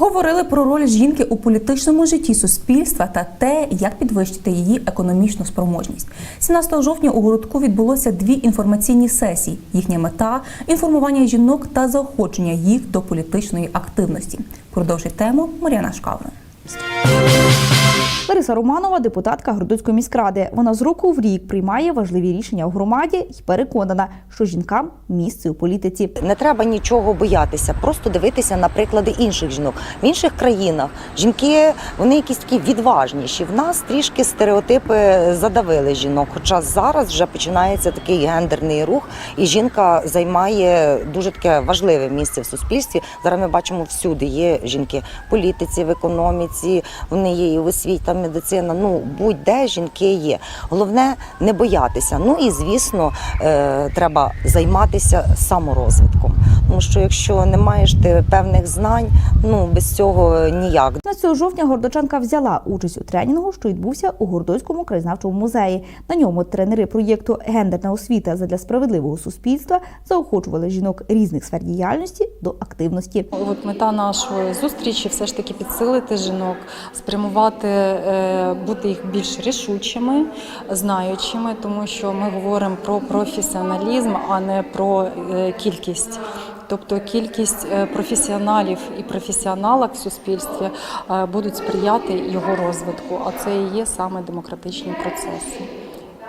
Говорили про роль жінки у політичному житті суспільства та те, як підвищити її економічну спроможність. 17 жовтня у городку відбулося дві інформаційні сесії. Їхня мета інформування жінок та заохочення їх до політичної активності. Продовжить тему Мар'яна Шкавра. Лариса Романова, депутатка Городоцької міськради. Вона з року в рік приймає важливі рішення у громаді і переконана, що жінкам місце у політиці. Не треба нічого боятися, просто дивитися на приклади інших жінок. В інших країнах жінки вони якісь такі відважніші. В нас трішки стереотипи задавили жінок. Хоча зараз вже починається такий гендерний рух, і жінка займає дуже таке важливе місце в суспільстві. Зараз ми бачимо всюди. Є жінки в політиці, в економіці, вони є і в освіта, медицина. Ну будь-де жінки є. Головне не боятися. Ну і звісно, е, треба займатися саморозвитком. Тому що якщо не маєш ти певних знань, ну без цього ніяк. 15 жовтня гордочанка взяла участь у тренінгу, що відбувся у Гордоцькому краєзнавчому музеї. На ньому тренери проєкту Гендерна освіта задля справедливого суспільства заохочували жінок різних сфер діяльності до активності. От мета нашої зустрічі все ж таки підсилити жінок, спрямувати, е, бути їх більш рішучими, знаючими, тому що ми говоримо про професіоналізм, а не про е, кількість. Тобто кількість е, професіоналів і професіоналок в суспільстві е, будуть сприяти його розвитку, а це і є саме демократичні процеси.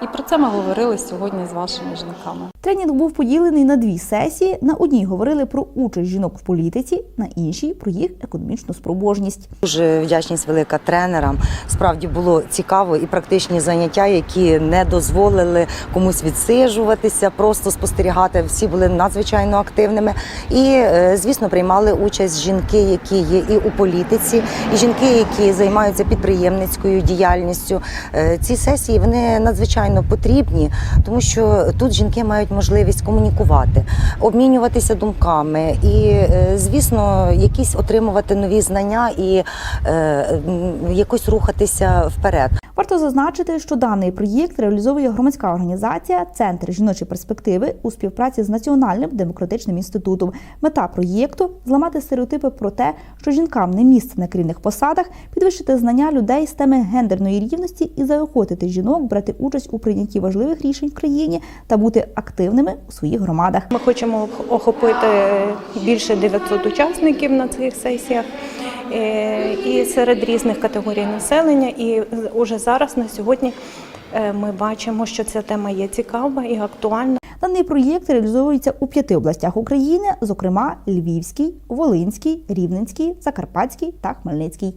І про це ми говорили сьогодні з вашими жінками. Тренінг був поділений на дві сесії. На одній говорили про участь жінок в політиці, на іншій про їх економічну спроможність. Дуже вдячність велика тренерам. Справді було цікаво і практичні заняття, які не дозволили комусь відсиджуватися, просто спостерігати. Всі були надзвичайно активними. І, е, звісно, приймали участь жінки, які є і у політиці, і жінки, які займаються підприємницькою діяльністю. Е, Ці сесії вони надзвичайно потрібні, тому що тут жінки мають можливість комунікувати, обмінюватися думками і, е, звісно, якісь отримувати нові знання і е, якось рухатися вперед. Варто зазначити, що даний проєкт реалізовує громадська організація Центр жіночої перспективи у співпраці з Національним демократичним інститутом. Мета проєкту зламати стереотипи про те, що жінкам не місце на керівних посадах, підвищити знання людей з теми гендерної рівності і заохотити жінок брати участь у прийнятті важливих рішень в країні та бути активними у своїх громадах. Ми хочемо охопити більше 900 учасників на цих сесіях і серед різних категорій населення. І уже зараз на сьогодні е, ми бачимо, що ця тема є цікава і актуальна. Даний проєкт реалізовується у п'яти областях України, зокрема Львівській, Волинській, Рівненській, Закарпатській та Хмельницькій.